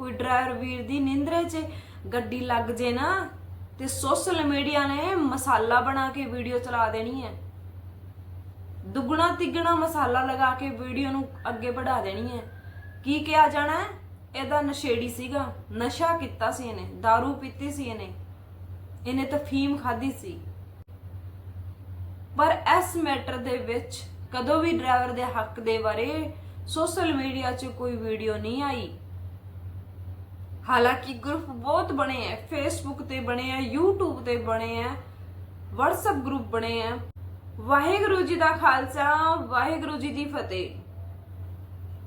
ਕੋਈ ਡਰਾਈਵਰ ਵੀਰ ਦੀ ਨਿੰਦਰੇ 'ਚ ਗੱਡੀ ਲੱਗ ਜੇ ਨਾ, ਤੇ ਸੋਸ਼ਲ ਮੀਡੀਆ ਨੇ ਮਸਾਲਾ ਬਣਾ ਕੇ ਵੀਡੀਓ ਚਲਾ ਦੇਣੀ ਹੈ। ਦੁੱਗਣਾ ਤਿੱਗਣਾ ਮਸਾਲਾ ਲਗਾ ਕੇ ਵੀਡੀਓ ਨੂੰ ਅੱਗੇ ਵਧਾ ਦੇਣੀ ਹੈ। ਕੀ ਕਿਹਾ ਜਾਣਾ ਇਹਦਾ ਨਸ਼ੇੜੀ ਸੀਗਾ। ਨਸ਼ਾ ਕੀਤਾ ਸੀ ਇਹਨੇ, दारू ਪੀਤੀ ਸੀ ਇਹਨੇ। ਇਹਨੇ ਤਫੀਮ ਖਾਧੀ ਸੀ। ਪਰ ਇਸ ਮੈਟਰ ਦੇ ਵਿੱਚ ਕਦੋਂ ਵੀ ਡਰਾਈਵਰ ਦੇ ਹੱਕ ਦੇ ਬਾਰੇ ਸੋਸ਼ਲ ਮੀਡੀਆ 'ਚ ਕੋਈ ਵੀਡੀਓ ਨਹੀਂ ਆਈ। ਹਾਲਾਂਕਿ ਗਰੁੱਪ ਬਹੁਤ ਬਣੇ ਐ ਫੇਸਬੁੱਕ ਤੇ ਬਣੇ ਐ YouTube ਤੇ ਬਣੇ ਐ WhatsApp ਗਰੁੱਪ ਬਣੇ ਐ ਵਾਹਿਗੁਰੂ ਜੀ ਦਾ ਖਾਲਸਾ, ਵਾਹਿਗੁਰੂ ਜੀ ਦੀ ਫਤਿਹ।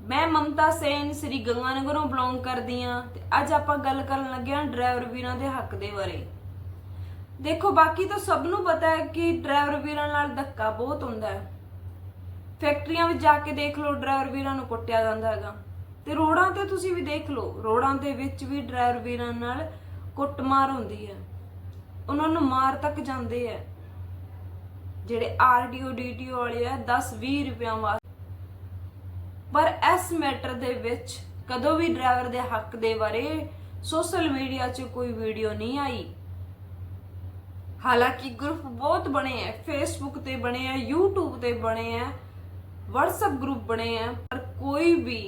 ਮੈਂ ਮਮਤਾ ਸੈਨ ਸ੍ਰੀ ਗੰਗਾਨਗਰੋਂ ਬਿਲੋਂਗ ਕਰਦੀ ਆ ਤੇ ਅੱਜ ਆਪਾਂ ਗੱਲ ਕਰਨ ਲੱਗੇ ਹਾਂ ਡਰਾਈਵਰ ਵੀਰਾਂ ਦੇ ਹੱਕ ਦੇ ਬਾਰੇ। ਦੇਖੋ, ਬਾਕੀ ਤਾਂ ਸਭ ਨੂੰ ਪਤਾ ਹੈ ਕਿ ਡਰਾਈਵਰ ਵੀਰਾਂ ਨਾਲ ਧੱਕਾ ਬਹੁਤ ਹੁੰਦਾ ਹੈ। ਫੈਕਟਰੀਆਂ ਵਿੱਚ ਜਾ ਕੇ ਦੇਖ ਲਓ, ਡਰਾਈਵਰ ਵੀਰਾਂ ਨੂੰ ਕੁੱਟਿਆ ਜਾਂਦਾ ਹੈਗਾ। ਤੇ ਰੋਡਾਂ ਤੇ ਤੁਸੀਂ ਵੀ ਦੇਖ ਲਓ ਰੋਡਾਂ ਦੇ ਵਿੱਚ ਵੀ ਡਰਾਈਵਰ ਵੀਰਾਂ ਨਾਲ ਕੁੱਟਮਾਰ ਹੁੰਦੀ ਹੈ। ਉਹਨਾਂ ਨੂੰ ਮਾਰ ਤੱਕ ਜਾਂਦੇ ਆ ਜਿਹੜੇ ਆਰਡੀਓ ਡੀਟੀਓ ਵਾਲੇ ਆ 10 20 ਰੁਪਿਆਂ ਵਾਸਤੇ ਪਰ ਇਸ ਮੈਟਰ ਦੇ ਵਿੱਚ ਕਦੋਂ ਵੀ ਡਰਾਈਵਰ ਦੇ ਹੱਕ ਦੇ ਬਾਰੇ ਸੋਸ਼ਲ ਮੀਡੀਆ 'ਚ ਕੋਈ ਵੀਡੀਓ ਨਹੀਂ ਆਈ। ਹਾਲਾਂਕਿ ਗਰੁੱਪ ਬਹੁਤ ਬਣੇ ਐ ਫੇਸਬੁੱਕ ਤੇ ਬਣੇ ਐ YouTube ਤੇ ਬਣੇ ਐ WhatsApp ਗਰੁੱਪ ਬਣੇ ਐ ਪਰ ਕੋਈ ਵੀ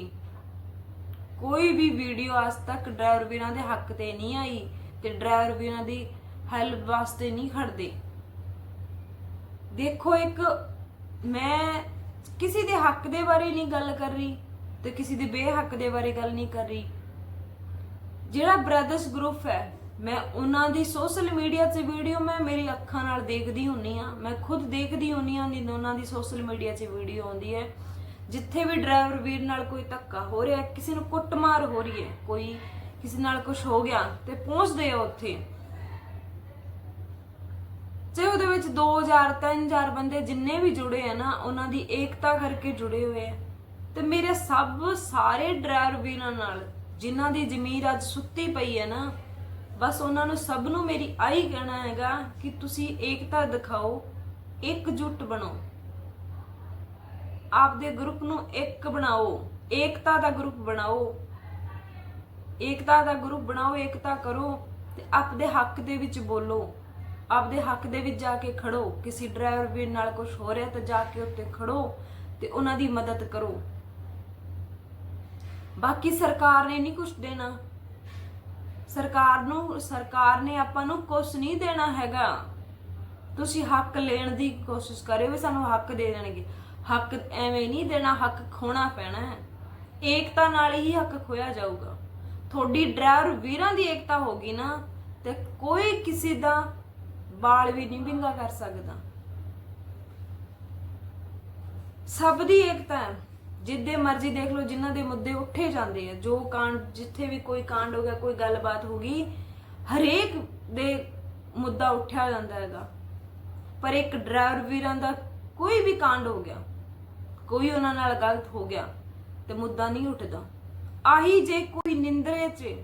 ਕੋਈ ਵੀ ਵੀਡੀਓ ਅੱਜ ਤੱਕ ਡਰਾਈਵਰ ਵੀਰਾਂ ਦੇ ਹੱਕ ਤੇ ਨਹੀਂ ਆਈ ਤੇ ਡਰਾਈਵਰ ਵੀਰਾਂ ਦੀ ਹੈਲਪ ਵਾਸਤੇ ਨਹੀਂ ਖੜਦੇ। ਦੇਖੋ ਇੱਕ, ਮੈਂ ਕਿਸੇ ਦੇ ਹੱਕ ਦੇ ਬਾਰੇ ਨਹੀਂ ਗੱਲ ਕਰ ਰਹੀ ਤੇ ਕਿਸੇ ਦੇ ਬੇਹੱਕ ਦੇ ਬਾਰੇ ਗੱਲ ਨਹੀਂ ਕਰ ਰਹੀ। ਜਿਹੜਾ ਬ੍ਰਦਰਸ ਗਰੁੱਪ ਹੈ, ਮੈਂ ਉਹਨਾਂ ਦੀ ਸੋਸ਼ਲ ਮੀਡੀਆ 'ਤੇ ਵੀਡੀਓ ਮੈਂ ਮੇਰੀ ਅੱਖਾਂ ਨਾਲ ਦੇਖਦੀ ਹੁੰਨੀ ਆ ਮੈਂ ਖੁਦ ਦੇਖਦੀ ਹੁੰਨੀ ਆ ਕਿ ਉਹਨਾਂ ਦੀ ਸੋਸ਼ਲ ਮੀਡੀਆ 'ਚ ਵੀਡੀਓ ਆਉਂਦੀ ਹੈ। ਜਿੱਥੇ ਵੀ ਡਰਾਈਵਰ ਵੀਰ ਨਾਲ ਕੋਈ ਧੱਕਾ ਹੋ ਰਿਹਾ, ਕਿਸੇ ਨੂੰ ਕੁੱਟਮਾਰ ਹੋ ਰਹੀ ਹੈ, ਕੋਈ ਕਿਸੇ ਨਾਲ ਕੁਝ ਹੋ ਗਿਆ ਤੇ ਪਹੁੰਚਦੇ ਆ ਉੱਥੇ। ਜੇ ਉਹਦੇ ਵਿੱਚ 2000 3000 ਬੰਦੇ ਜਿੰਨੇ ਵੀ ਜੁੜੇ ਆ ਨਾ, ਉਹਨਾਂ ਦੀ ਏਕਤਾ ਕਰਕੇ ਜੁੜੇ ਹੋਏ ਆ। ਤੇ ਮੇਰੇ ਸਭ ਸਾਰੇ ਡਰਾਈਵਰ ਵੀਰਾਂ ਨਾਲ ਜਿਨ੍ਹਾਂ ਦੀ ਜ਼ਮੀਰ ਅੱਜ ਸੁੱਤੀ ਪਈ ਹੈ ਨਾ, ਬਸ ਉਹਨਾਂ ਨੂੰ ਸਭ ਨੂੰ ਮੇਰੀ ਆਈ ਕਹਿਣਾ ਹੈਗਾ ਕਿ ਤੁਸੀਂ ਏਕਤਾ ਦਿਖਾਓ ਇਕਜੁੱਟ ਬਣੋ। ਆਪਦੇ ਗਰੁੱਪ ਨੂੰ ਇੱਕ ਬਣਾਓ, ਏਕਤਾ ਦਾ ਗਰੁੱਪ ਬਣਾਓ। ਏਕਤਾ ਦਾ ਗਰੁੱਪ ਬਣਾਓ, ਏਕਤਾ ਕਰੋ ਤੇ ਆਪਦੇ ਹੱਕ ਦੇ ਵਿੱਚ ਬੋਲੋ। ਆਪਦੇ ਹੱਕ ਦੇ ਵਿੱਚ ਜਾ ਕੇ ਖੜੋ। ਕਿਸੇ ਡਰਾਈਵਰ ਵੀਰ ਨਾਲ ਕੁਝ ਹੋ ਰਿਹਾ ਤਾਂ ਜਾ ਕੇ ਉੱਤੇ ਖੜੋ ਤੇ ਉਹਨਾਂ ਦੀ ਮਦਦ ਕਰੋ। ਬਾਕੀ ਸਰਕਾਰ ਨੇ ਨਹੀਂ ਕੁਝ ਦੇਣਾ। ਸਰਕਾਰ ਨੂੰ, ਸਰਕਾਰ ਨੇ ਆਪਾਂ ਨੂੰ ਕੁਝ ਨਹੀਂ ਦੇਣਾ ਹੈਗਾ। ਤੁਸੀਂ ਹੱਕ ਲੈਣ ਦੀ ਕੋਸ਼ਿਸ਼ ਕਰਿਓ ਵੀ ਸਾਨੂੰ ਹੱਕ ਦੇ ਦੇਣਗੇ। ਹੱਕ ਐਵੇਂ ਨਹੀਂ ਦੇਣਾ, ਹੱਕ ਖੋਣਾ ਪੈਣਾ ਹੈ। ਏਕਤਾ ਨਾਲ ਹੀ ਹੱਕ ਖੋਇਆ ਜਾਊਗਾ। ਤੁਹਾਡੀ ਡਰਾਈਵਰ ਵੀਰਾਂ ਦੀ ਏਕਤਾ ਹੋਗੀ ਨਾ, ਤੇ ਕੋਈ ਕਿਸੇ ਦਾ ਬਾਲ ਵੀ ਨਹੀਂ ਵਿੰਗਾ ਕਰ ਸਕਦਾ। ਸਭ ਦੀ ਏਕਤਾ ਹੈ। ਜਿੱਦੇ ਮਰਜ਼ੀ ਦੇਖ ਲਓ, ਜਿਨ੍ਹਾਂ ਦੇ ਮੁੱਦੇ ਉੱਠੇ ਜਾਂਦੇ ਆ। ਜੋ ਕਾਂਡ, ਜਿੱਥੇ ਵੀ ਕੋਈ ਕਾਂਡ ਹੋ ਗਿਆ, ਕੋਈ ਗੱਲਬਾਤ ਹੋ ਗਈ, ਹਰੇਕ ਦੇ ਮੁੱਦਾ ਉੱਠਿਆ ਜਾਂਦਾ ਹੈਗਾ। ਪਰ ਇੱਕ ਡਰਾਈਵਰ ਵੀਰਾਂ ਦਾ ਕੋਈ ਵੀ ਕਾਂਡ ਹੋ ਗਿਆ ਕੋਈ ਉਹਨਾਂ ਨਾਲ ਗਲਤ ਹੋ ਗਿਆ ਤੇ ਮੁੱਦਾ ਨਹੀਂ ਉੱਠਦਾ। ਆਹੀ ਜੇ ਕੋਈ ਨਿੰਦਰੇ 'ਚ,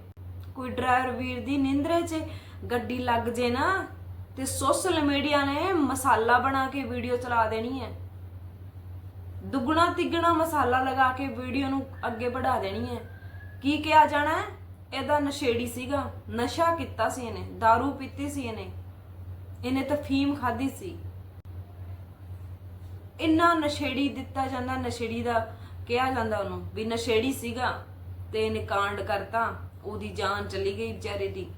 ਕੋਈ ਡਰਾਈਵਰ ਵੀਰ ਦੀ ਨਿੰਦਰੇ 'ਚ ਗੱਡੀ ਲੱਗ ਜੇ ਨਾ, ਤੇ ਸੋਸ਼ਲ ਮੀਡੀਆ ਨੇ ਮਸਾਲਾ ਬਣਾ ਕੇ ਵੀਡੀਓ ਚਲਾ ਦੇਣੀ ਹੈ। ਦੁੱਗਣਾ ਤਿੱਗਣਾ ਮਸਾਲਾ ਲਗਾ ਕੇ ਵੀਡੀਓ ਨੂੰ ਅੱਗੇ ਵਧਾ ਦੇਣੀ ਹੈ। ਕੀ ਕਿਹਾ ਜਾਣਾ ਹੈ? ਇਹਦਾ ਨਸ਼ੇੜੀ ਸੀਗਾ। ਨਸ਼ਾ ਕੀਤਾ ਸੀ ਇਹਨੇ दारू ਪੀਤੀ ਸੀ ਇਹਨੇ। ਇਹਨੇ ਤਫੀਮ ਖਾਧੀ ਸੀ। ਇੰਨਾ ਨਸ਼ੇੜੀ ਦਿੱਤਾ ਜਾਂਦਾ, ਨਸ਼ੇੜੀ ਦਾ ਕਿਹਾ ਜਾਂਦਾ ਉਹਨੂੰ, ਵੀ ਨਸ਼ੇੜੀ ਸੀਗਾ ਤੇ ਇਹਨੇ ਕਾਂਡ ਕਰਤਾ, ਉਹਦੀ ਜਾਨ ਚਲੀ ਗਈ ਵਿਚਾਰੇ ਦੀ।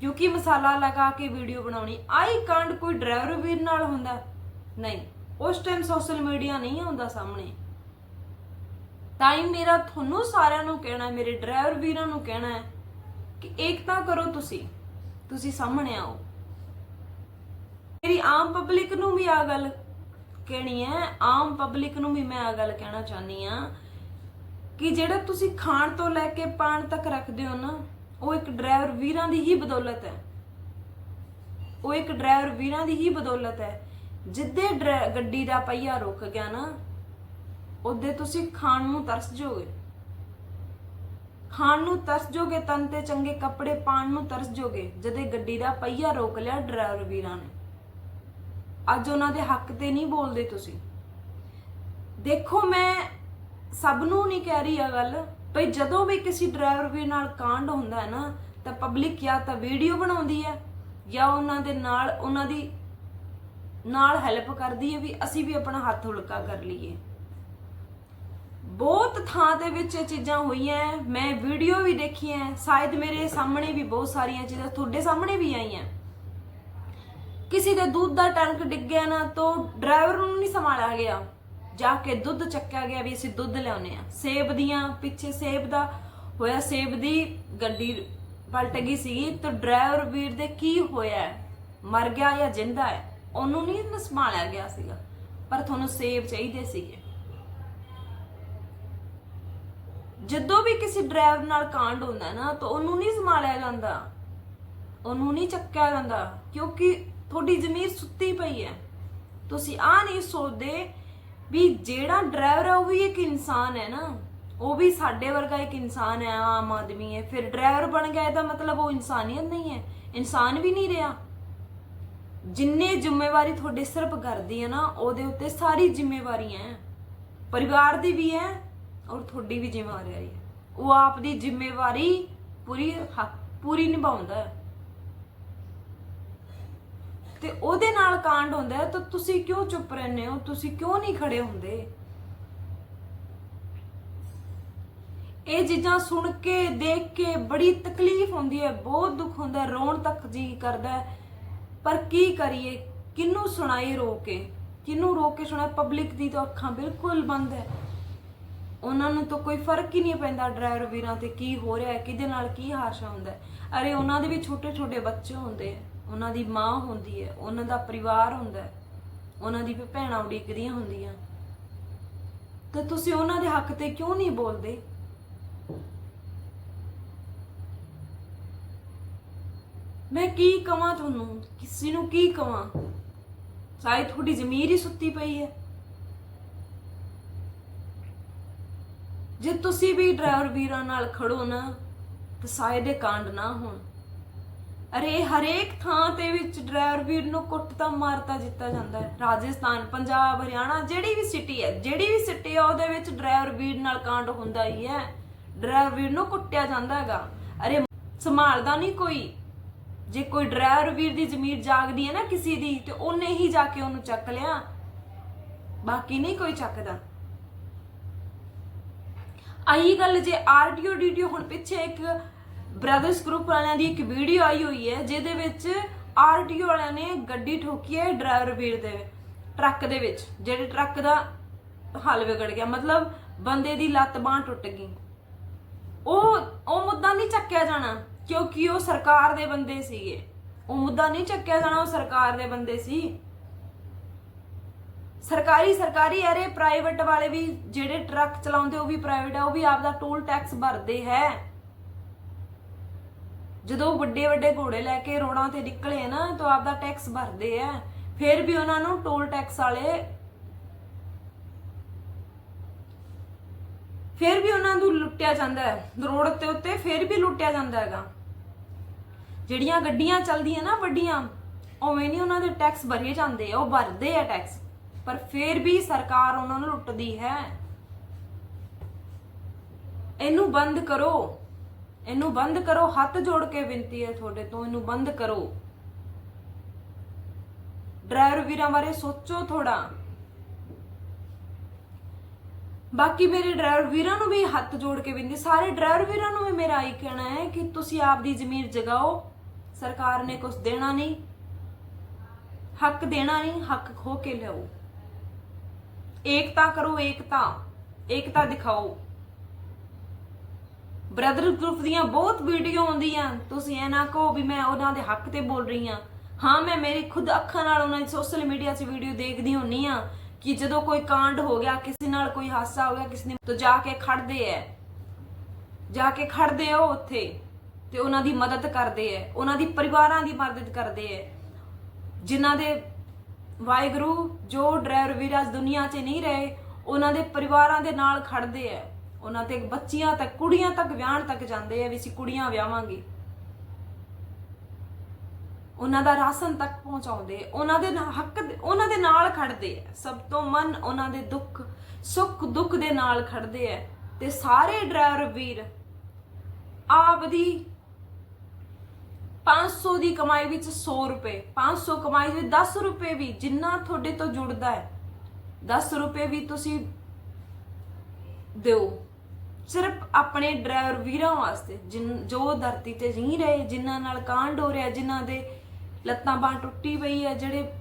ਕਿਉਂਕਿ ਮਸਾਲਾ ਲਗਾ ਕੇ ਵੀਡੀਓ ਬਣਾਉਣੀ ਆਈ ਕਾਂਡ ਕੋਈ ਡਰਾਈਵਰ ਵੀਰ ਨਾਲ ਹੁੰਦਾ? ਨਹੀਂ, ਉਸ ਟਾਈਮ ਸੋਸ਼ਲ ਮੀਡੀਆ ਨਹੀਂ ਆਉਂਦਾ ਸਾਹਮਣੇ। ਟਾਈਮ ਮੇਰਾ ਤੁਹਾਨੂੰ ਸਾਰਿਆਂ ਨੂੰ ਕਹਿਣਾ ਮੇਰੇ ਡਰਾਈਵਰ ਵੀਰਾਂ ਨੂੰ ਕਹਿਣਾ ਹੈ ਕਿ ਏਕਤਾ ਕਰੋ ਤੁਸੀਂ ਤੁਸੀਂ ਸਾਹਮਣੇ ਆਓ। ਮੇਰੀ ਆਮ ਪਬਲਿਕ ਨੂੰ ਵੀ ਆ ਗੱਲ ਕਹਿਣੀ ਹੈ ਆਮ ਪਬਲਿਕ ਨੂੰ ਵੀ ਮੈਂ ਆ ਗੱਲ ਕਹਿਣਾ ਚਾਹਨੀ ਆ ਕਿ ਜਿਹੜਾ ਤੁਸੀਂ ਖਾਣ ਤੋਂ ਲੈ ਕੇ ਪਾਣ ਤੱਕ ਰੱਖਦੇ ਹੋ ਨਾ, ਉਹ ਇੱਕ ਡਰਾਈਵਰ ਵੀਰਾਂ ਦੀ ਹੀ ਬਦੌਲਤ ਹੈ ਉਹ ਇੱਕ ਡਰਾਈਵਰ ਵੀਰਾਂ ਦੀ ਹੀ ਬਦੌਲਤ ਹੈ ਜਿੱਦੇ ਡਰਾ- ਗੱਡੀ ਦਾ ਪਹੀਆ ਰੁਕ ਗਿਆ ਨਾ, ਉਹਦੇ ਤੁਸੀਂ ਖਾਣ ਨੂੰ ਤਰਸ ਜੋਗੇ ਖਾਣ ਨੂੰ ਤਰਸ ਜੋਗੇ ਤਨ ਤੇ ਚੰਗੇ ਕੱਪੜੇ ਪਾਣ ਨੂੰ ਤਰਸ ਜੋਗੇ ਜਦੇ ਗੱਡੀ ਦਾ ਪਹੀਆ ਰੋਕ ਲਿਆ ਡਰਾਈਵਰ ਵੀਰਾਂ ਨੇ। ਅੱਜ ਉਹਨਾਂ ਦੇ ਹੱਕ ਤੇ ਨਹੀਂ ਬੋਲਦੇ ਤੁਸੀਂ ਦੇਖੋ, ਮੈਂ ਸਭ ਨੂੰ ਨਹੀਂ ਕਹਿ ਰਹੀ ਆ ਗੱਲ ਭਈ ਜਦੋਂ ਵੀ ਕਿਸੇ ਡਰਾਈਵਰ ਵੀਰ ਨਾਲ ਕਾਂਡ ਹੁੰਦਾ ਹੈ ਨਾ, ਤਾਂ ਪਬਲਿਕ ਜਾਂ ਤਾਂ ਵੀਡੀਓ ਬਣਾਉਂਦੀ ਹੈ, ਜਾਂ ਉਹਨਾਂ ਦੇ ਨਾਲ, ਉਹਨਾਂ ਦੀ ਨਾਲ ਹੈਲਪ ਕਰਦੀ ਹੈ ਵੀ ਅਸੀਂ ਵੀ ਆਪਣਾ ਹੱਥ ਹੁਲਕਾ ਕਰ ਲਈਏ ਬਹੁਤ ਥਾਂ ਦੇ ਵਿੱਚ ਇਹ ਚੀਜ਼ਾਂ ਹੋਈਆਂ ਹੈ। ਮੈਂ ਵੀਡੀਓ ਵੀ ਦੇਖੀ ਹੈ, ਸ਼ਾਇਦ ਮੇਰੇ ਸਾਹਮਣੇ ਵੀ ਬਹੁਤ ਸਾਰੀਆਂ ਚੀਜ਼ਾਂ, ਤੁਹਾਡੇ ਸਾਹਮਣੇ ਵੀ ਆਈਆਂ ਕਿਸੇ ਦੇ ਦੁੱਧ ਦਾ ਟੈਂਕ ਡਿੱਗਿਆ ਨਾ, ਤਾਂ ਡਰਾਈਵਰ ਨੂੰ ਨਹੀਂ ਸੰਭਾਲਿਆ ਗਿਆ। ਜਾ ਕੇ ਦੁੱਧ ਚੱਕਿਆ ਗਿਆ ਵੀ ਅਸੀਂ ਦੁੱਧ ਲਿਆਉਨੇ ਆ ਸੇਬ ਦੀਆਂ, ਪਿੱਛੇ ਸੇਬ ਦਾ ਹੋਇਆ ਸੇਬ ਦੀ ਗੱਡੀ ਪਲਟ ਗਈ ਸੀਗੀ, ਤਾਂ ਡਰਾਈਵਰ ਵੀਰ ਦੇ ਕੀ ਹੋਇਆ ਮਰ ਗਿਆ ਜਾਂ ਜਿੰਦਾ ਹੈ? ਉਹਨੂੰ ਨਹੀਂ ਸੰਭਾਲਿਆ ਗਿਆ ਸੀਗਾ, ਪਰ ਤੁਹਾਨੂੰ ਸੇਬ ਚਾਹੀਦੇ ਸੀਗੇ। ਜਦੋਂ ਵੀ ਕਿਸੇ ਡਰਾਈਵਰ ਨਾਲ ਕਾਂਡ ਹੁੰਦਾ ਨਾ, ਤਾਂ ਉਹਨੂੰ ਨਹੀਂ ਸੰਭਾਲਿਆ ਜਾਂਦਾ। ਉਹਨੂੰ ਨਹੀਂ ਚੱਕਿਆ ਜਾਂਦਾ, ਕਿਉਂਕਿ ਤੁਹਾਡੀ ਜ਼ਮੀਰ ਸੁੱਤੀ ਪਈ ਹੈ। ਤੁਸੀਂ ਆ ਨਹੀਂ ਸੋਚਦੇ ਵੀ ਜਿਹੜਾ ਡਰਾਈਵਰ ਹੈ ਉਹ ਵੀ ਇੱਕ ਇਨਸਾਨ ਹੈ ਨਾ। ਉਹ ਵੀ ਸਾਡੇ ਵਰਗਾ ਇੱਕ ਇਨਸਾਨ ਹੈ, ਆਮ ਆਦਮੀ ਹੈ। ਫਿਰ ਡਰਾਈਵਰ ਬਣ ਗਿਆ, ਇਹਦਾ ਮਤਲਬ ਉਹ ਇਨਸਾਨੀਅਤ ਨਹੀਂ ਹੈ। ਇਨਸਾਨ ਵੀ ਨਹੀਂ ਰਿਹਾ। ਜਿੰਨੇ ਜ਼ਿੰਮੇਵਾਰੀ ਤੁਹਾਡੇ ਸਿਰ ਪਰ ਕਰਦੀ ਹੈ ਨਾ, ਉਹਦੇ ਉੱਤੇ ਸਾਰੀ ਜ਼ਿੰਮੇਵਾਰੀਆਂ ਹੈ। ਪਰਿਵਾਰ ਦੀ ਵੀ ਹੈ ਔਰ ਤੁਹਾਡੀ ਵੀ ਜ਼ਿੰਮੇਵਾਰੀ ਹੈ। ਉਹ ਆਪ ਦੀ ਜ਼ਿੰਮੇਵਾਰੀ ਪੂਰੀ ਹੱਕ ਪੂਰੀ ਨਿਭਾਉਂਦਾ ਹੈ। ਤੇ ਉਹਦੇ ਨਾਲ ਕਾਂਡ ਹੁੰਦਾ ਹੈ ਤਾਂ ਤੁਸੀਂ ਕਿਉਂ ਚੁੱਪ ਰਹਿੰਦੇ ਹੋ? ਤੁਸੀਂ ਕਿਉਂ ਨਹੀਂ ਖੜੇ ਹੁੰਦੇ? ਇਹ ਚੀਜ਼ਾਂ ਸੁਣ ਕੇ, ਦੇਖ ਕੇ ਬੜੀ ਤਕਲੀਫ ਹੁੰਦੀ ਹੈ, ਬਹੁਤ ਦੁੱਖ ਹੁੰਦਾ ਰੋਣ ਤੱਕ ਜੀ ਕਰਦਾ ਪਰ ਕੀ ਕਰੀਏ? ਕਿਹਨੂੰ ਸੁਣਾਈ ਰੋ ਕੇ? ਕਿਹਨੂੰ ਰੋ ਕੇ ਸੁਣਾ ਪਬਲਿਕ ਦੀ ਤਾਂ ਅੱਖਾਂ ਬਿਲਕੁਲ ਬੰਦ ਹੈ। ਉਹਨਾਂ ਨੂੰ ਤਾਂ ਕੋਈ ਫ਼ਰਕ ਹੀ ਨਹੀਂ ਪੈਂਦਾ ਡਰਾਈਵਰ ਵੀਰਾਂ ਤੇ ਕੀ ਹੋ ਰਿਹਾ ਹੈ, ਕਿਹਦੇ ਨਾਲ ਕੀ ਹਾਦਸਾ ਹੁੰਦਾ ਹੈ। ਅਰੇ ਉਹਨਾਂ ਦੇ ਵੀ ਛੋਟੇ ਛੋਟੇ ਬੱਚੇ ਹੁੰਦੇ ਆ ਉਹਨਾਂ ਦੀ ਮਾਂ ਹੁੰਦੀ ਹੈ, ਉਹਨਾਂ ਦਾ ਪਰਿਵਾਰ ਹੁੰਦਾ ਹੈ, ਉਹਨਾਂ ਦੀ ਭੈਣਾਂ ਉਡੀਕਦੀਆਂ ਹੁੰਦੀਆਂ। ਤਾਂ ਤੁਸੀਂ ਉਹਨਾਂ ਦੇ ਹੱਕ ਤੇ ਕਿਉਂ ਨਹੀਂ ਬੋਲਦੇ? ਮੈਂ ਕੀ ਕਵਾਂ ਤੁਹਾਨੂੰ? ਕਿਸੇ ਨੂੰ ਕੀ ਕਵਾਂ? ਸ਼ਾਇਦ ਤੁਹਾਡੀ ਜ਼ਮੀਰ ਹੀ ਸੁੱਤੀ ਪਈ ਹੈ। ਜੇ ਤੁਸੀਂ ਵੀ ਡਰਾਈਵਰ ਵੀਰਾਂ ਨਾਲ ਖੜੋ ਨਾ, ਤਾਂ ਸ਼ਾਇਦ ਇਹ ਕਾਂਡ ਨਾ ਹੋਣ। ਅਰੇ ਹਰੇਕ ਥਾਂ ਤੇ ਵਿੱਚ ਡਰਾਈਵਰ ਵੀਰ ਨੂੰ ਕੁੱਟਤਾ ਮਾਰਤਾ ਜਿੱਤਾ ਜਾਂਦਾ ਹੈ। ਰਾਜਸਥਾਨ, ਪੰਜਾਬ, ਹਰਿਆਣਾ ਜਿਹੜੀ ਵੀ ਸਿਟੀ ਹੈ, ਜਿਹੜੀ ਵੀ ਸਿਟੀ ਹੈ, ਉਹਦੇ ਵਿੱਚ ਡਰਾਈਵਰ ਵੀਰ ਨਾਲ ਕਾਂਡ ਹੁੰਦਾ ਹੀ ਹੈ। ਡਰਾਈਵਰ ਵੀਰ ਨੂੰ ਕੁੱਟਿਆ ਜਾਂਦਾ ਹੈਗਾ। ਅਰੇ ਸੰਭਾਲਦਾ ਨਹੀਂ ਕੋਈ। ਜੇ ਕੋਈ ਡਰਾਈਵਰ ਵੀਰ ਦੀ ਜ਼ਮੀਰ ਜਾਗਦੀ ਹੈ ਨਾ ਕਿਸੇ ਦੀ, ਤੇ ਉਹਨੇ ਹੀ ਜਾ ਕੇ ਉਹਨੂੰ ਚੱਕ ਲਿਆ। ਬਾਕੀ ਨਹੀਂ ਕੋਈ ਚੱਕਦਾ। ਆਹੀ ਗੱਲ ਜੇ ਆਰਟੀਓ ਡੀਟੀਓ ਹੁਣ ਪਿੱਛੇ ਇੱਕ ਬ੍ਰਦਰਸ ਗਰੁੱਪ ਵਾਲਿਆਂ ਦੀ ਇੱਕ ਵੀਡੀਓ ਆਈ ਹੋਈ ਹੈ, ਜਿਹਦੇ ਵਿੱਚ ਆਰਟੀਓ ਵਾਲਿਆਂ ਨੇ ਗੱਡੀ ਠੋਕੀ ਹੈ ਡਰਾਈਵਰ ਵੀਰ ਦੇ ਟਰੱਕ ਦੇ ਵਿੱਚ, ਜਿਹੜੇ ਟਰੱਕ ਦਾ ਹਲ ਵਿਗੜ ਗਿਆ। ਮਤਲਬ ਬੰਦੇ ਦੀ ਲੱਤ ਬਾਹ ਟੁੱਟ ਗਈ। ਉਹ ਉਹ ਮੁੱਦਾ ਨਹੀਂ ਚੱਕਿਆ ਜਾਣਾ, ਕਿਉਂਕਿ ਉਹ ਸਰਕਾਰ ਦੇ ਬੰਦੇ ਸੀਗੇ। ਉਹ ਮੁੱਦਾ ਨਹੀਂ ਚੱਕਿਆ ਜਾਣਾ, ਉਹ ਸਰਕਾਰ ਦੇ ਬੰਦੇ ਸੀ। ਸਰਕਾਰੀ ਸਰਕਾਰੀ ਅਰੇ ਪ੍ਰਾਈਵੇਟ ਵਾਲੇ ਵੀ ਜਿਹੜੇ ਟਰੱਕ ਚਲਾਉਂਦੇ, ਉਹ ਵੀ ਪ੍ਰਾਈਵੇਟ ਆ, ਉਹ ਵੀ ਆਪਦਾ ਟੋਲ ਟੈਕਸ ਭਰਦੇ ਹੈ। ਜਦੋਂ ਵੱਡੇ ਵੱਡੇ ਘੋੜੇ ਲੈ ਕੇ ਰੋਡਾਂ ਤੇ ਨਿਕਲੇ ਨਾ, ਤਾਂ ਆਪਦਾ ਟੈਕਸ ਭਰਦੇ ਆ। ਫਿਰ ਵੀ ਉਹਨਾਂ ਨੂੰ ਟੋਲ ਟੈਕਸ ਵਾਲੇ ਫਿਰ ਵੀ ਉਹਨਾਂ ਨੂੰ ਲੁੱਟਿਆ ਜਾਂਦਾ ਹੈ। ਰੋਡ ਤੇ ਉੱਤੇ ਫਿਰ ਵੀ ਲੁੱਟਿਆ ਜਾਂਦਾ ਹੈਗਾ। ਜਿਹੜੀਆਂ ਗੱਡੀਆਂ ਚੱਲਦੀਆਂ ਨਾ ਵੱਡੀਆਂ, ਉਵੇਂ ਨਹੀਂ ਉਹਨਾਂ ਦੇ ਟੈਕਸ ਭਰੇ ਜਾਂਦੇ ਆ ਉਹ ਭਰਦੇ ਆ ਟੈਕਸ ਪਰ ਫਿਰ ਵੀ ਸਰਕਾਰ ਉਹਨਾਂ ਨੂੰ ਲੁੱਟਦੀ ਹੈ। ਇਹਨੂੰ ਬੰਦ ਕਰੋ। ਇਹਨੂੰ ਬੰਦ ਕਰੋ, ਹੱਥ ਜੋੜ ਕੇ ਬੇਨਤੀ ਹੈ ਤੁਹਾਡੇ ਤੋਂ, ਇਹਨੂੰ ਬੰਦ ਕਰੋ। ਡਰਾਈਵਰ ਵੀਰਾਂ ਬਾਰੇ ਸੋਚੋ ਥੋੜਾ ਬਾਕੀ ਮੇਰੇ ਡਰਾਈਵਰ ਵੀਰਾਂ ਨੂੰ ਵੀ ਹੱਥ ਜੋੜ ਕੇ ਬੇਨਤੀ, ਸਾਰੇ ਡਰਾਈਵਰ ਵੀਰਾਂ ਨੂੰ ਵੀ ਮੇਰਾ ਇਹ ਕਹਿਣਾ ਹੈ ਕਿ ਤੁਸੀਂ ਆਪਦੀ ਜ਼ਮੀਰ ਜਗਾਓ। ਸਰਕਾਰ ਨੇ ਕੁਝ ਦੇਣਾ ਨਹੀਂ। ਹੱਕ ਦੇਣਾ ਨਹੀਂ, ਹੱਕ ਖੋ ਕੇ ਲਿਆਓ। ਏਕਤਾ ਕਰੋ, ਏਕਤਾ। ਏਕਤਾ ਦਿਖਾਓ। ਬ੍ਰਦਰ ਗਰੁੱਪ ਦੀਆਂ ਬਹੁਤ ਵੀਡੀਓ ਆਉਂਦੀਆਂ। ਤੁਸੀਂ ਇਹ ਨਾ ਕਹੋ ਵੀ ਮੈਂ ਉਹਨਾਂ ਦੇ ਹੱਕ ਤੇ ਬੋਲ ਰਹੀ ਹਾਂ। ਹਾਂ, ਮੈਂ ਮੇਰੀ ਖੁਦ ਅੱਖਾਂ ਨਾਲ ਉਹਨਾਂ ਦੀ ਸੋਸ਼ਲ ਮੀਡੀਆ 'ਚ ਵੀਡੀਓ ਦੇਖਦੀ ਹੁੰਨੀ ਆ ਕਿ ਜਦੋਂ ਕੋਈ ਕਾਂਡ ਹੋ ਗਿਆ, ਕਿਸੇ ਨਾਲ ਕੋਈ ਹਾਦਸਾ ਹੋ ਗਿਆ, ਕਿਸੇ ਨੇ ਤਾਂ ਜਾ ਕੇ ਖੜਦੇ ਐ। ਜਾ ਕੇ ਖੜਦੇ ਆ ਉਹ ਉੱਥੇ ਤੇ ਉਹਨਾਂ ਦੀ ਮਦਦ ਕਰਦੇ ਐ। ਉਹਨਾਂ ਦੀ ਪਰਿਵਾਰਾਂ ਦੀ ਮਦਦ ਕਰਦੇ ਐ। ਜਿਨ੍ਹਾਂ ਦੇ ਵਾਹਿਗੁਰੂ ਜੋ ਡਰਾਈਵਰ ਵੀਰ ਅੱਜ ਦੁਨੀਆ 'ਚ ਨਹੀਂ ਰਹੇ, ਉਹਨਾਂ ਦੇ ਪਰਿਵਾਰਾਂ ਦੇ ਨਾਲ ਖੜਦੇ ਐ। ਉਹਨਾਂ ਤੇ ਬੱਚੀਆਂ ਤੱਕ, ਕੁੜੀਆਂ ਤੱਕ ਵਿਆਹਣ ਤੱਕ ਜਾਂਦੇ ਆ ਵੀ ਅਸੀਂ ਕੁੜੀਆਂ ਵਿਆਹਾਂਗੇ। ਉਹਨਾਂ ਦਾ ਰਾਸ਼ਨ ਤੱਕ ਪਹੁੰਚਾਉਂਦੇ, ਉਹਨਾਂ ਦੇ ਹੱਕ ਉਹਨਾਂ ਦੇ ਨਾਲ ਖੜਦੇ ਆ। ਸਭ ਤੋਂ ਮਨ ਉਹਨਾਂ ਦੇ ਦੁੱਖ, ਸੁੱਖ ਦੁੱਖ ਦੇ ਨਾਲ ਖੜਦੇ ਆ। ਤੇ ਸਾਰੇ ਡਰਾਈਵਰ ਵੀਰ ਆਪ ਆਪਦੀ 500 ਦੀ ਕਮਾਈ ਵਿੱਚ 100 ਰੁਪਏ 500 ਕਮਾਈ ਵਿੱਚ 10 ਰੁਪਏ ਵੀ ਜਿੰਨਾ ਤੁਹਾਡੇ ਤੋਂ ਜੁੜਦਾ ਹੈ 10 ਰੁਪਏ ਵੀ ਤੁਸੀਂ ਦਿਓ। ਸਿਰਫ ਆਪਣੇ ਡਰਾਈਵਰ ਵੀਰਾਂ ਵਾਸਤੇ, ਜਿਨ, ਜੋ ਧਰਤੀ ਤੇ ਜੀ ਰਹੇ, ਜਿਨ੍ਹਾਂ ਨਾਲ ਕਾਂਡ ਹੋ ਰਿਹਾ, ਜਿਨ੍ਹਾਂ ਦੇ ਲੱਤਾਂ ਬਾਂਹ ਟੁੱਟੀ ਪਈ ਹੈ, ਜਿਹੜੇ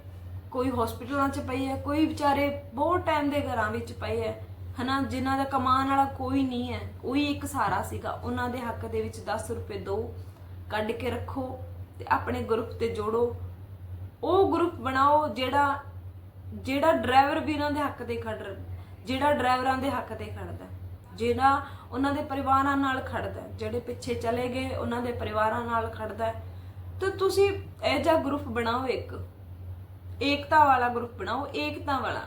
ਕੋਈ ਹਸਪੀਟਲਾਂ 'ਚ ਪਈ ਹੈ, ਕੋਈ ਵਿਚਾਰੇ ਬਹੁਤ ਟਾਈਮ ਦੇ ਘਰਾਂ ਵਿੱਚ ਪਏ ਹੈ, ਹਨਾ? ਜਿਨ੍ਹਾਂ ਦਾ ਕਮਾਉਣ ਵਾਲਾ ਕੋਈ ਨਹੀਂ ਹੈ, ਉਹੀ ਇੱਕ ਸਹਾਰਾ ਸੀਗਾ। ਉਹਨਾਂ ਦੇ ਹੱਕ ਦੇ ਵਿੱਚ 10 ਰੁਪਏ ਦਿਓ ਕੱਢ ਕੇ ਰੱਖੋ ਤੇ ਆਪਣੇ ਗਰੁੱਪ ਤੇ ਜੋੜੋ। ਉਹ ਗਰੁੱਪ ਬਣਾਓ ਜਿਹੜਾ ਜਿਹੜਾ ਡਰਾਈਵਰ ਵੀਰਾਂ ਦੇ ਹੱਕ ਤੇ ਖੜ, ਜਿਹੜਾ ਡਰਾਈਵਰਾਂ ਦੇ ਹੱਕ ਤੇ ਖੜਦਾ। ਜਿਹੜਾ ਉਹਨਾਂ ਦੇ ਪਰਿਵਾਰਾਂ ਨਾਲ ਖੜਦਾ ਜਿਹੜੇ ਪਿੱਛੇ ਚਲੇ ਗਏ, ਉਹਨਾਂ ਦੇ ਪਰਿਵਾਰਾਂ ਨਾਲ ਖੜਦਾ ਤਾਂ ਤੁਸੀਂ ਇਹ ਜਿਹਾ ਗਰੁੱਪ ਬਣਾਓ ਇੱਕ। ਏਕਤਾ ਵਾਲਾ ਗਰੁੱਪ ਬਣਾਓ, ਏਕਤਾ ਵਾਲਾ।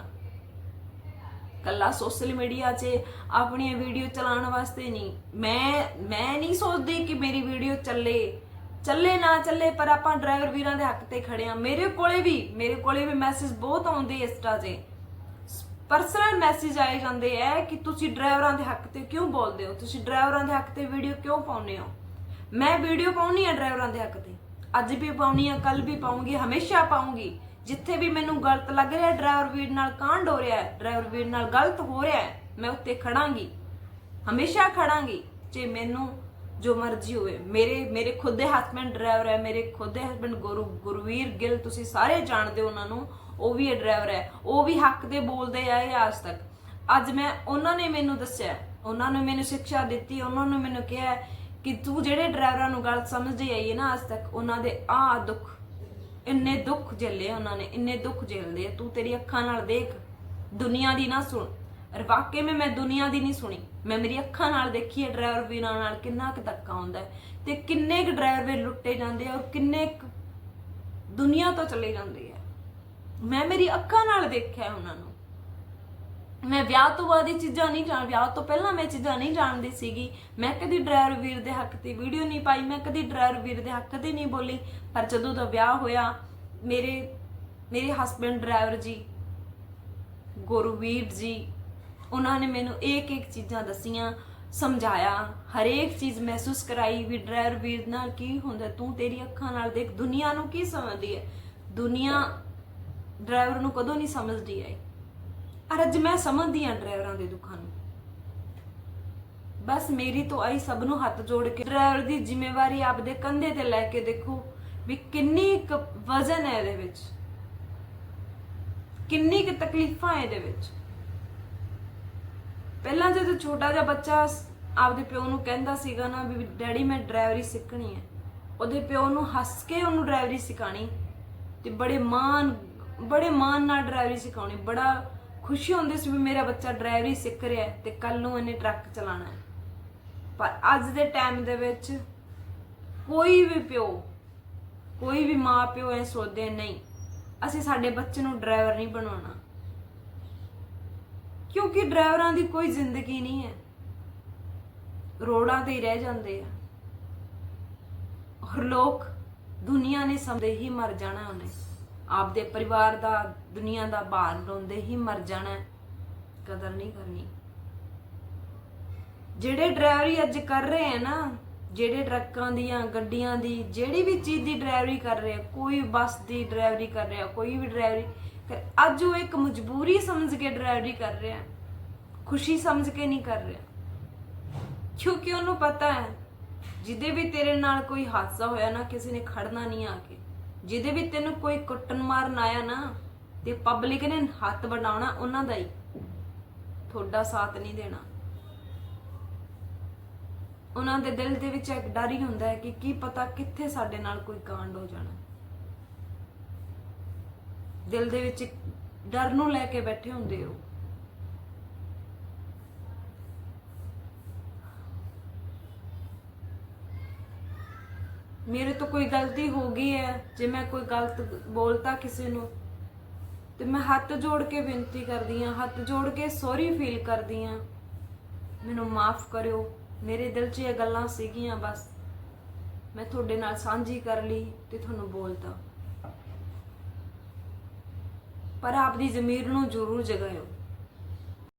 ਕੱਲਾ ਸੋਸ਼ਲ ਮੀਡੀਆ 'ਚ ਆਪਣੀਆਂ ਵੀਡੀਓ ਚਲਾਉਣ ਵਾਸਤੇ ਨਹੀਂ। ਮੈਂ ਮੈਂ ਨਹੀਂ ਸੋਚਦੀ ਕਿ ਮੇਰੀ ਵੀਡੀਓ ਚੱਲੇ। ਚੱਲੇ ਨਾ ਚੱਲੇ, ਪਰ ਆਪਾਂ ਡਰਾਈਵਰ ਵੀਰਾਂ ਦੇ ਹੱਕ ਤੇ ਖੜੇ ਆ ਮੇਰੇ ਕੋਲੇ ਵੀ, ਮੇਰੇ ਕੋਲੇ ਵੀ ਮੈਸੇਜ ਬਹੁਤ ਆਉਂਦੇ ਇੰਸਟਾ 'ਤੇ। ਪਰਸਨਲ ਮੈਸੇਜ ਆਏ ਜਾਂਦੇ ਐ ਕਿ ਤੁਸੀਂ ਡਰਾਈਵਰਾਂ ਦੇ ਹੱਕ ਤੇ ਕਿਉਂ ਬੋਲਦੇ ਹੋ? ਤੁਸੀਂ ਡਰਾਈਵਰਾਂ ਦੇ ਹੱਕ ਤੇ ਵੀਡੀਓ ਕਿਉਂ ਪਾਉਂਦੇ ਹੋ? ਮੈਂ ਵੀਡੀਓ ਪਾਉਣੀ ਆ ਡਰਾਈਵਰਾਂ ਦੇ ਹੱਕ ਤੇ? ਅੱਜ ਵੀ ਪਾਉਣੀ ਆ ਕੱਲ ਵੀ ਪਾਉਂਗੀ, ਹਮੇਸ਼ਾ ਪਾਉਂਗੀ। ਜਿੱਥੇ ਵੀ ਮੈਨੂੰ ਗਲਤ ਲੱਗ ਰਿਹਾ, ਡਰਾਈਵਰ ਵੀਰ ਨਾਲ ਕਾਂਡ ਹੋ ਰਿਹਾ ਹੈ ਡਰਾਈਵਰ ਵੀਰ ਨਾਲ ਗਲਤ ਹੋ ਰਿਹਾ ਹੈ ਮੈਂ ਉੱਤੇ ਖੜਾਂਗੀ। ਹਮੇਸ਼ਾ ਖੜਾਂਗੀ, ਜੇ ਮੈਨੂੰ ਜੋ ਮਰਜ਼ੀ ਹੋਵੇ। ਮੇਰੇ ਮੇਰੇ ਖੁਦ ਦੇ ਹਸਬੰਡ ਡਰਾਈਵਰ ਹੈ ਮੇਰੇ ਖੁਦ ਦੇ ਹਸਬੰਡ ਗੁਰੂ, ਗੁਰਵੀਰ ਗਿੱਲ, ਤੁਸੀਂ ਸਾਰੇ ਜਾਣਦੇ ਹੋ ਉਹਨਾਂ ਨੂੰ। ਉਹ ਵੀ ਡਰਾਈਵਰ ਹੈ। ਉਹ ਵੀ ਹੱਕ ਦੇ ਬੋਲਦੇ ਆਏ ਅੱਜ ਤੱਕ। ਅੱਜ ਮੈਂ ਉਹਨਾਂ ਨੇ ਮੈਨੂੰ ਦੱਸਿਆ, ਉਹਨਾਂ ਨੇ ਮੈਨੂੰ ਸਿੱਖਿਆ ਦਿੱਤੀ, ਉਹਨਾਂ ਨੇ ਮੈਨੂੰ ਕਿਹਾ ਕਿ ਤੂੰ ਜਿਹੜੇ ਡਰਾਈਵਰਾਂ ਨੂੰ ਗਲਤ ਸਮਝਦੀ ਆਈ ਹੈ ਨਾ ਅੱਜ ਤੱਕ, ਉਹਨਾਂ ਦੇ ਆ ਦੁੱਖ, ਇੰਨੇ ਦੁੱਖ ਝੱਲੇ ਉਹਨਾਂ ਨੇ, ਇੰਨੇ ਦੁੱਖ ਝੇਲਦੇ ਤੂੰ ਤੇਰੀ ਅੱਖਾਂ ਨਾਲ ਦੇਖ, ਦੁਨੀਆ ਦੀ ਨਾ ਸੁਣ। ਔਰ ਮੈਂ ਮੈਂ ਦੁਨੀਆ ਦੀ ਨਹੀਂ ਸੁਣੀ। ਮੈਂ ਮੇਰੀ ਅੱਖਾਂ ਨਾਲ ਦੇਖੀ ਹੈ ਡਰਾਈਵਰ ਵੀਰਾਂ ਨਾਲ, ਕਿੰਨਾ ਕੁ ਧੱਕਾ ਹੁੰਦਾ ਤੇ ਕਿੰਨੇ ਕੁ ਡਰਾਈਵਰ ਲੁੱਟੇ ਜਾਂਦੇ ਔਰ ਕਿੰਨੇ ਕੁ ਦੁਨੀਆ ਤੋਂ ਚਲੇ ਜਾਂਦੇ ਮੈਂ ਮੇਰੀ ਅੱਖਾਂ ਨਾਲ ਦੇਖਿਆ ਉਹਨਾਂ ਨੂੰ। ਮੈਂ ਵਿਆਹ ਤੋਂ ਬਾਅਦ ਇਹ ਚੀਜ਼ਾਂ ਨਹੀਂ ਜਾਣ, ਵਿਆਹ ਤੋਂ ਪਹਿਲਾਂ ਮੈਂ ਚੀਜ਼ਾਂ ਨਹੀਂ ਜਾਣਦੀ ਸੀਗੀ। ਮੈਂ ਕਦੀ ਡਰਾਈਵਰ ਵੀਰ ਦੇ ਹੱਕ ਤੇ ਵੀਡੀਓ ਨਹੀਂ ਪਾਈ, ਮੈਂ ਕਦੀ ਡਰਾਈਵਰ ਵੀਰ ਦੇ ਹੱਕ ਤੇ ਨਹੀਂ ਬੋਲੀ। ਪਰ ਜਦੋਂ ਦਾ ਵਿਆਹ ਹੋਇਆ, ਮੇਰੇ ਮੇਰੇ ਹਸਬੰਡ ਡਰਾਈਵਰ ਜੀ, ਗੁਰਵੀਰ ਜੀ, ਉਹਨਾਂ ਨੇ ਮੈਨੂੰ ਇੱਕ ਇੱਕ ਚੀਜ਼ਾਂ ਦੱਸੀਆਂ, ਸਮਝਾਇਆ। ਹਰੇਕ ਚੀਜ਼ ਮਹਿਸੂਸ ਕਰਾਈ ਵੀ ਡਰਾਈਵਰ ਵੀਰ ਨਾਲ ਕੀ ਹੁੰਦਾ, ਤੂੰ ਤੇਰੀ ਅੱਖਾਂ ਨਾਲ ਦੇਖ, ਦੁਨੀਆ ਨੂੰ ਕੀ ਸਮਝਦੀ ਹੈ? ਦੁਨੀਆ ਡਰਾਈਵਰ ਨੂੰ ਕਦੋਂ ਨਹੀਂ ਸਮਝਦੀ ਆਈ। ਔਰ ਅੱਜ ਮੈਂ ਸਮਝਦੀ ਹਾਂ ਡਰਾਈਵਰਾਂ ਦੇ ਦੁੱਖਾਂ ਨੂੰ। ਬਸ ਮੇਰੀ ਤੋਂ ਆਈ ਸਭ ਨੂੰ ਹੱਥ ਜੋੜ ਕੇ ਡਰਾਈਵਰ ਦੀ ਜ਼ਿੰਮੇਵਾਰੀ ਆਪਦੇ ਕੰਧੇ ਤੇ ਲੈ ਕੇ ਦੇਖੋ ਵੀ ਕਿੰਨੀ ਕੁ ਵਜ਼ਨ ਹੈ ਇਹਦੇ ਵਿੱਚ। ਕਿੰਨੀ ਕੁ ਤਕਲੀਫਾਂ ਹੈ ਇਹਦੇ ਵਿੱਚ। ਪਹਿਲਾਂ ਜਦੋਂ ਛੋਟਾ ਜਿਹਾ ਬੱਚਾ ਆਪਦੇ ਪਿਓ ਨੂੰ ਕਹਿੰਦਾ ਸੀਗਾ ਨਾ ਵੀ ਡੈਡੀ ਮੈਂ ਡਰਾਈਵਰੀ ਸਿੱਖਣੀ ਹੈ, ਉਹਦੇ ਪਿਓ ਨੂੰ ਹੱਸ ਕੇ ਉਹਨੂੰ ਡਰਾਈਵਰੀ ਸਿਖਾਣੀ ਤੇ ਬੜੇ ਮਾਣ ਬੜੇ ਮਾਣ ਨਾਲ ਡਰਾਈਵਰੀ ਸਿਖਾਉਣੀ, ਬੜਾ ਖੁਸ਼ੀ ਹੁੰਦੀ ਸੀ ਵੀ ਮੇਰਾ ਬੱਚਾ ਡਰਾਈਵਰੀ ਸਿੱਖ ਰਿਹਾ ਹੈ ਤੇ ਕੱਲ ਨੂੰ ਇਹਨੇ ਟਰੱਕ ਚਲਾਉਣਾ ਹੈ। ਪਰ ਅੱਜ ਦੇ ਟਾਈਮ ਦੇ ਵਿੱਚ ਕੋਈ ਵੀ ਪਿਓ, ਕੋਈ ਵੀ ਮਾਂ ਪਿਓ ਇਹ ਸੋਚਦੇ ਨਹੀਂ, ਅਸੀਂ ਸਾਡੇ ਬੱਚੇ ਨੂੰ ਡਰਾਈਵਰ ਨਹੀਂ ਬਣਾਉਣਾ। ਕਿਉਂਕਿ ਡਰਾਈਵਰਾਂ ਦੀ ਕੋਈ ਜ਼ਿੰਦਗੀ ਨਹੀਂ ਹੈ। ਰੋਡਾਂ ਤੇ ਹੀ ਰਹਿ ਜਾਂਦੇ ਆ। ਹਰ ਲੋਕ ਦੁਨੀਆ ਨੇ ਸਮਝਦੇ ਹੀ ਮਰ ਜਾਣਾ ਉਹਨੇ। ਆਪਦੇ ਪਰਿਵਾਰ ਦਾ, ਦੁਨੀਆ ਦਾ ਭਾਰ ਲਾਉਂਦੇ ਹੀ ਮਰ ਜਾਣਾ ਕਦਰ ਨਹੀਂ ਕਰਨੀ। ਜਿਹੜੇ ਡਰਾਈਵਰੀ ਅੱਜ ਕਰ ਰਹੇ ਆ ਨਾ, ਜਿਹੜੇ ਟਰੱਕਾਂ ਦੀਆਂ, ਗੱਡੀਆਂ ਦੀ, ਜਿਹੜੀ ਵੀ ਚੀਜ਼ ਦੀ ਡਰਾਈਵਰੀ ਕਰ ਰਿਹਾ ਕੋਈ ਬੱਸ ਦੀ ਡਰਾਈਵਰੀ ਕਰ ਰਿਹਾ, ਕੋਈ ਵੀ ਡਰਾਈਵਰੀ ਅੱਜ ਉਹ ਇੱਕ ਮਜਬੂਰੀ ਸਮਝ ਕੇ ਡਰਾਈਵਰੀ ਕਰ ਰਿਹਾ ਖੁਸ਼ੀ ਸਮਝ ਕੇ ਨਹੀਂ ਕਰ ਰਿਹਾ। ਕਿਉਂਕਿ ਉਹਨੂੰ ਪਤਾ ਹੈ, ਜਿਹਦੇ ਵੀ ਤੇਰੇ ਨਾਲ ਕੋਈ ਹਾਦਸਾ ਹੋਇਆ ਨਾ, ਕਿਸੇ ਨੇ ਖੜਨਾ ਨਹੀਂ ਆ ਕੇ। ਜਿਹਦੇ ਵੀ ਤੈਨੂੰ ਕੋਈ ਕੁੱਟਣ ਮਾਰਨ ਆਇਆ ਨਾ, ਤੇ ਪਬਲਿਕ ਨੇ ਹੱਥ ਵਡਾਉਣਾ ਉਹਨਾਂ ਦਾ ਹੀ। ਤੁਹਾਡਾ ਸਾਥ ਨਹੀਂ ਦੇਣਾ। ਉਹਨਾਂ ਦੇ ਦਿਲ ਦੇ ਵਿੱਚ ਇੱਕ ਡਰ ਹੀ ਹੁੰਦਾ ਹੈ ਕਿ ਕੀ ਪਤਾ ਕਿੱਥੇ ਸਾਡੇ ਨਾਲ ਕੋਈ ਕਾਂਡ ਹੋ ਜਾਣਾ। ਦਿਲ ਦੇ ਵਿੱਚ ਡਰ ਨੂੰ ਲੈ ਕੇ ਬੈਠੇ ਹੁੰਦੇ ਹੋ। ਮੇਰੇ ਤੋਂ ਕੋਈ ਗਲਤੀ ਹੋ ਗਈ ਹੈ, ਜੇ ਮੈਂ ਕੋਈ ਗਲਤ ਬੋਲਤਾ ਕਿਸੇ ਨੂੰ, ਤੇ ਮੈਂ ਹੱਥ ਜੋੜ ਕੇ ਬੇਨਤੀ ਕਰਦੀ ਹਾਂ, ਹੱਥ ਜੋੜ ਕੇ ਸੌਰੀ ਫੀਲ ਕਰਦੀ ਹਾਂ। ਮੈਨੂੰ ਮਾਫ ਕਰਿਓ, ਮੇਰੇ ਦਿਲ 'ਚ ਇਹ ਗੱਲਾਂ ਸੀਗੀਆਂ ਬਸ। ਮੈਂ ਤੁਹਾਡੇ ਨਾਲ ਸਾਂਝੀ ਕਰ ਲਈ ਤੇ ਤੁਹਾਨੂੰ ਬੋਲਤਾ। ਪਰ ਆਪਦੀ ਜ਼ਮੀਰ ਨੂੰ ਜ਼ਰੂਰ ਜਗਾਇਓ।